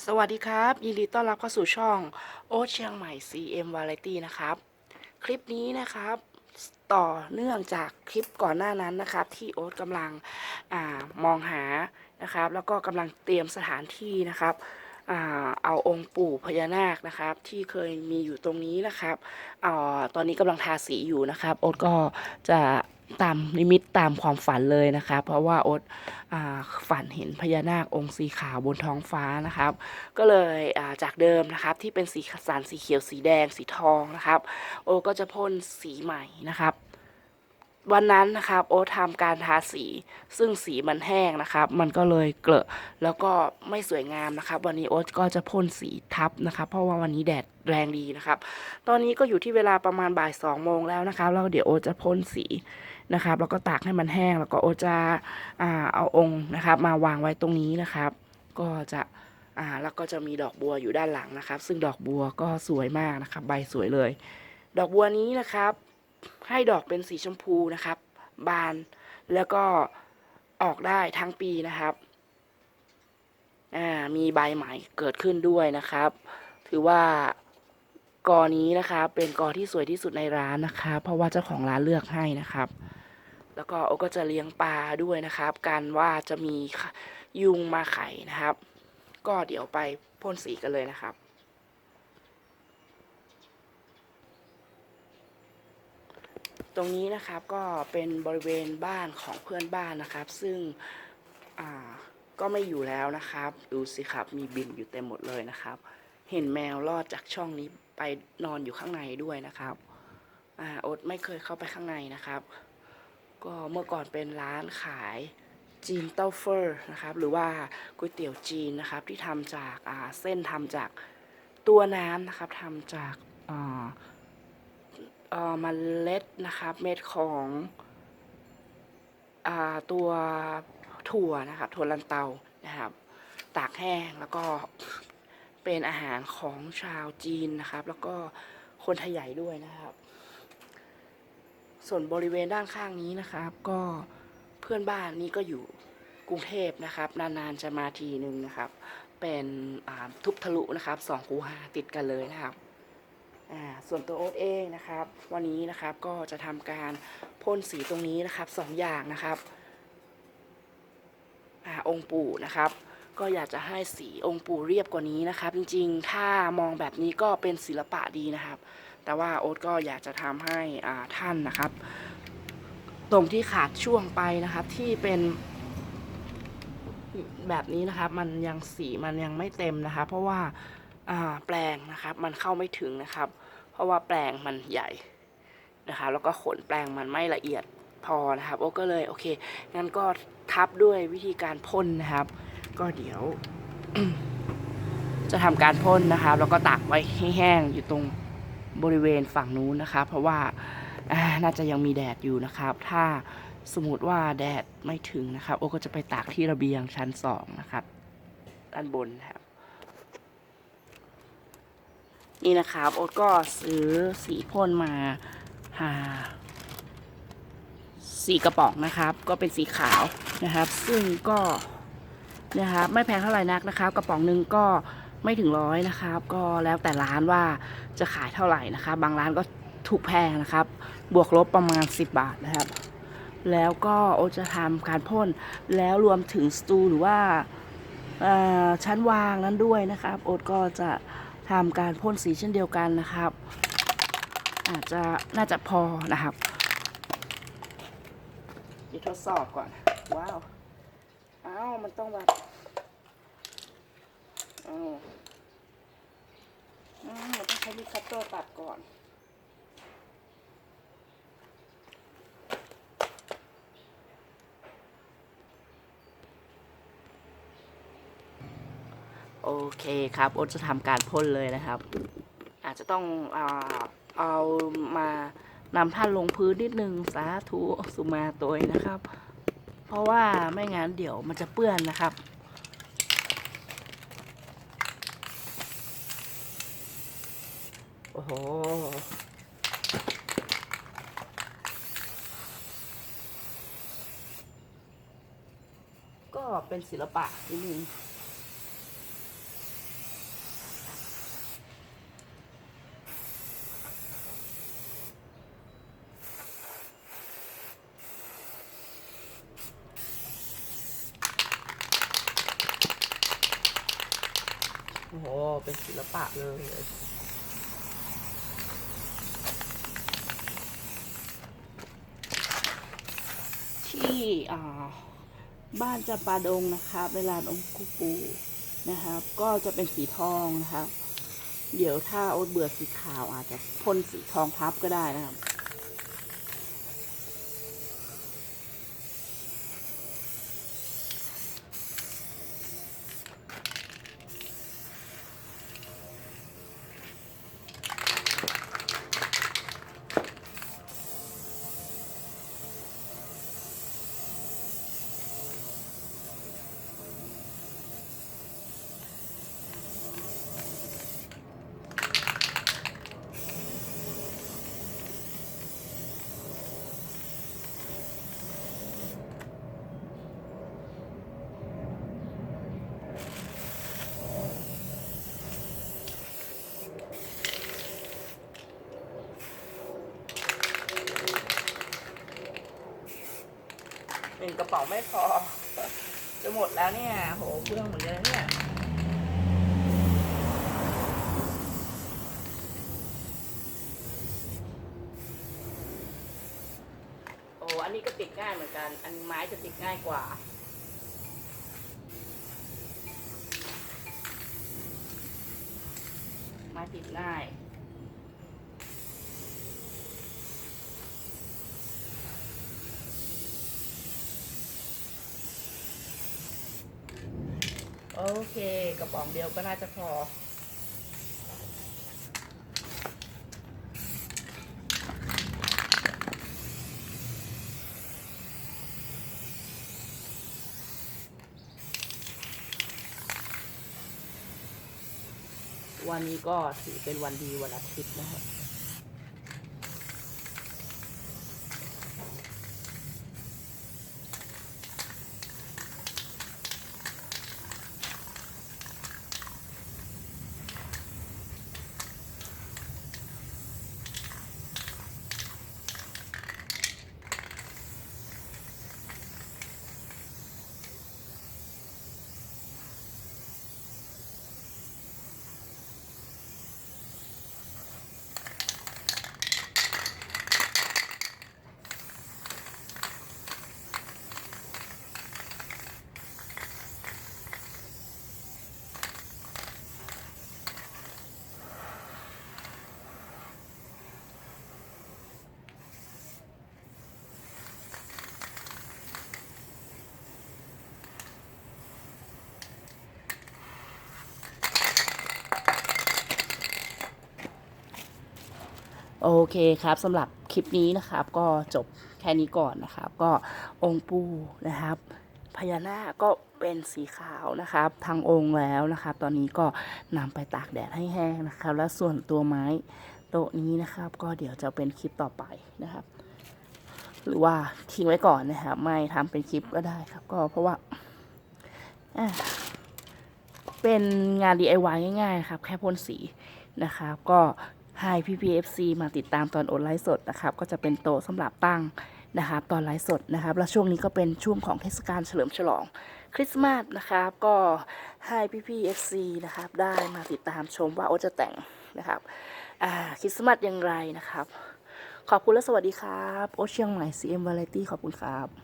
สวัสดีครับยินดีต้อนรับเข้าสู่ช่องโอ๊ตเชียงใหม่ CM Variety นะครับ คลิปนี้นะครับ ต่อเนื่องจากคลิปก่อนหน้านั้นนะครับ ที่โอ๊ตกำลังอมองหานะครับ แล้วก็กำลังเตรียมสถานที่นะครับอเอาองค์ปู่พญานาคนะครับ ที่เคยมีอยู่ตรงนี้นะครับอตอนนี้กำลังทาสีอยู่นะครับ โอ๊ตก็จะ ตามนิมิตตามความฝันเลยนะคะเพราะว่าโอ๊ตฝันเห็นพญานาคองค์สีขาวบนท้องฟ้านะครับ ก็เลยจากเดิมนะครับที่เป็นสีสันสีเขียวสีแดงสีทองนะครับ โอก็จะพ่นสีใหม่นะครับ วันนั้นนะครับโอทำการทาสี ซึ่งสีมันแห้งนะครับ มันก็เลยเกลอะแล้วก็ไม่สวยงามนะครับ วันนี้โอ๊ตก็จะพ่นสีทับนะครับ เพราะว่าวันนี้แดดแรงดีนะครับ ตอนนี้ก็อยู่ที่เวลาประมาณบ่ายสองโมงแล้วนะครับแล้วเดี๋ยวโอ๊ตจะพ่นสีนะครับ แล้วก็ตากให้มันแห้งแล้วก็โอ๊ตจะอเอาองค์นะครับ มาวางไว้ตรงนี้นะครับ ก็จะอ่าแล้วก็จะมีดอกบัวอยู่ด้านหลังนะครับ ซึ่งดอกบัวก็สวยมากนะครับ ใบสวยเลย ดอกบัวนี้นะครับ ให้ดอกเป็นสีชมพูนะครับ บานแล้วก็ออกได้ทั้งปีนะครับมีใบใหม่เกิดขึ้นด้วยนะครับ ถือว่ากอนี้นะครับเป็นกอที่สวยที่สุดในร้านนะครับ เพราะว่าเจ้าของร้านเลือกให้นะครับ แล้วก็โอก็จะเลี้ยงปลาด้วยนะครับกันว่าจะมียุงมาไข่นะครับ ก็เดี๋ยวไปพ่นสีกันเลยนะครับ ตรงนี้นะครับก็เป็นบริเวณบ้านของเพื่อนบ้านนะครับ ซึ่งก็ไม่อยู่แล้วนะครับ ดูสิครับมีบินอยู่เต็มหมดเลยนะครับ เห็นแมวรอดจากช่องนี้ไปนอนอยู่ข้างในด้วยนะครับอ่าโอ๊ตไม่เคยเข้าไปข้างในนะครับ ก็เมื่อก่อนเป็นร้านขายจีนเต้าเฟอร์นะครับหรือว่าก๋วยเตี๋ยวจีนนะครับที่ทำจากเส้นทำจากตัวน้ำนะครับทำจากอ เอ่อเมล็ดนะครับเม็ดของอ่าตัวถั่วนะครับถั่วลันเตานะครับ ตากแห้งแล้วก็เป็นอาหารของชาวจีนนะครับ แล้วก็คนไทยใหญ่ด้วยนะครับ ส่วนบริเวณด้านข้างนี้นะครับ ก็เพื่อนบ้านนี่ก็อยู่กรุงเทพนะครับ นานๆจะมาทีหนึ่งนะครับ เป็นทุบทะลุนะครับสองคูหาติดกันเลยนะครับ ส่วนตัวโอ๊ตเองนะครับ วันนี้นะครับก็จะทำการพ่นสีตรงนี้นะครับสองอย่างนะครับอองค์ปู่นะครับ ก็อยากจะให้สีองค์ปู่เรียบกว่านี้นะครับ จริงๆ ถ้ามองแบบนี้ก็เป็นศิลปะดีนะครับ แต่ว่าโอ๊ตก็อยากจะทำให้ท่านนะครับ ตรงที่ขาดช่วงไปนะครับที่เป็นแบบนี้นะครับ มันยังสีมันยังไม่เต็มนะครับ เพราะว่าแปลงนะครับ มันเข้าไม่ถึงนะครับ เพราะว่าแปลงมันใหญ่นะครับแล้วก็ขนแปลงมันไม่ละเอียดพอนะครับ โอ้ก็เลยโอเคงั้นก็ทับด้วยวิธีการพ่นนะครับ ก็เดี๋ยว จะทำการพ่นนะครับ แล้วก็ตากไว้ให้แห้งอยู่ตรงบริเวณฝั่งนู้นนะครับเพราะว่าน่าจะยังมีแดดอยู่นะครับ ถ้าสมมติว่าแดดไม่ถึงนะครับ โอ้ก็จะไปตากที่ระเบียงชั้นสองนะครับ ด้านบนครับ นี่นะครับโอ๊ตก็ซื้อสีพ่นมาหาสีกระป๋องนะครับ ก็เป็นสีขาวนะครับ ซึ่งก็นะครับไม่แพงเท่าไหร่นักนะครับ กระป๋องหนึ่งก็ไม่ถึงร้อยนะครับ ก็แล้วแต่ร้านว่าจะขายเท่าไหร่นะครับ บางร้านก็ถูกแพงนะครับ บวกลบประมาณ 10 บาทนะครับ แล้วก็โอจะทำการพ่นแล้วรวมถึงสตูหรือว่าชั้นวางนั้นด้วยนะครับ โอ๊ตก็จะ ทำการพ่นสีเช่นเดียวกันนะครับ อาจจะน่าจะพอนะครับเดี๋ยวทดสอบก่อน ว้าวอ้าวมันต้องแบบอ้าวอ้าวมันต้องใช้มีคัตเตอร์ตัดก่อน เคครับโอ๊ตจะทำการพ่นเลยนะครับ อาจจะต้องอาเอามานำท่านลงพื้นนิดนึงสาธุสุมาตัวนะครับ เพราะว่าไม่งั้นเดี๋ยวมันจะเปื้อนนะครับโอ้โหก็เป็นศิลปะนิดนึง โอ้โห เป็นศิลปะเลย ที่อ่าบ้านจำปาดงนะครับเวลานองคูปูนะครับ ก็จะเป็นสีทองนะครับ เดี๋ยวถ้าโอ๊ตเบื่อสีขาวอาจจะพ่นสีทองทับก็ได้นะครับ หนึ่งกระป๋องไม่พอ จะหมดแล้วเนี่ย โหเพื่องหมือนกันนะเนี่ยโอ้อันนี้ก็ติดง่ายเหมือนกัน อันไม้จะติดง่ายกว่าไม้ติดง่าย เคกระป๋องเดียวก็น่าจะพอ วันนี้ก็ถือเป็นวันดีวันอาทิตย์นะครับ โอเคครับสำหรับคลิปนี้นะครับ ก็จบแค่นี้ก่อนนะครับ ก็องค์ปู่นะครับพญานาคก็เป็นสีขาวนะครับทางองค์แล้วนะครับ ตอนนี้ก็นำไปตากแดดให้แห้งนะครับ แล้วส่วนตัวไม้โต๊ะนี้นะครับ ก็เดี๋ยวจะเป็นคลิปต่อไปนะครับ หรือว่าทิ้งไว้ก่อนนะครับ ไม่ทำเป็นคลิปก็ได้ครับ ก็เพราะว่าเป็นงาน DIY ง่ายๆครับ แค่พ่นสีนะครับ ก็ ให้ PPFC มาติดตามตอนโอนไลฟ์สดนะครับก็จะเป็นโต๊ะสำหรับตั้งนะครับตอนไลฟ์สดนะครับแล้วช่วงนี้ก็เป็นช่วงของเทศกาลเฉลิมฉลองคริสต์มาสนะครับก็ให้ PPFC นะครับได้มาติดตามชมว่าโอจะแต่งนะครับอ่าคริสต์มาสอย่างไรนะครับ ขอบคุณและสวัสดีครับ โอเชียงใหม่ CM Variety ขอบคุณครับ